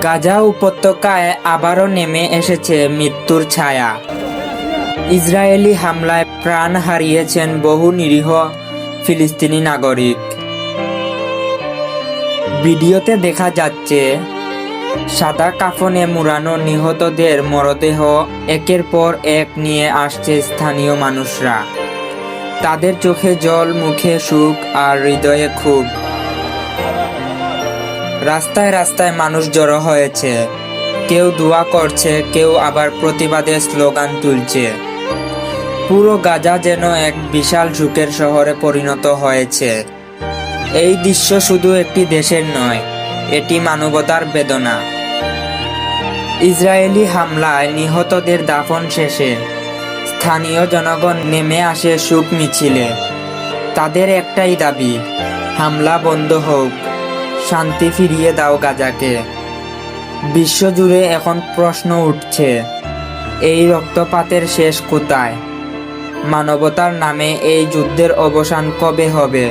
গাজা উপত্যকায় আবারও নেমে এসেছে মৃত্যুর ছায়া। ইসরায়েলি হামলায় প্রাণ হারিয়েছেন বহু নিরীহ ফিলিস্তিনি নাগরিক। ভিডিওতে দেখা যাচ্ছে, সাদা কাফনে মুড়ানো নিহতদের মরদেহ একের পর এক নিয়ে আসছে স্থানীয় মানুষরা। তাদের চোখে জল, মুখে সুখ আর হৃদয়ে ক্ষোভ। রাস্তায় রাস্তায় মানুষ জড়ো হয়েছে। কেউ দোয়া করছে, কেউ আবার প্রতিবাদের স্লোগান তুলছে। পুরো গাজা যেন এক বিশাল ঝুঁকের শহরে পরিণত হয়েছে। এই দৃশ্য শুধু একটি দেশের নয়, এটি মানবতার বেদনা। ইসরায়েলি হামলায় নিহতদের দাফন শেষে স্থানীয় জনগণ নেমে আসে সুখ মিছিলে। তাদের একটাই দাবি, হামলা বন্ধ হোক। শান্তি ফিরিয়ে দাও গাজাকে। বিশ্বজুড়ে এখন প্রশ্ন উঠছে, এই রক্তপাতের শেষ কোথায়? মানবতার নামে এই যুদ্ধের অবসান কবে হবে?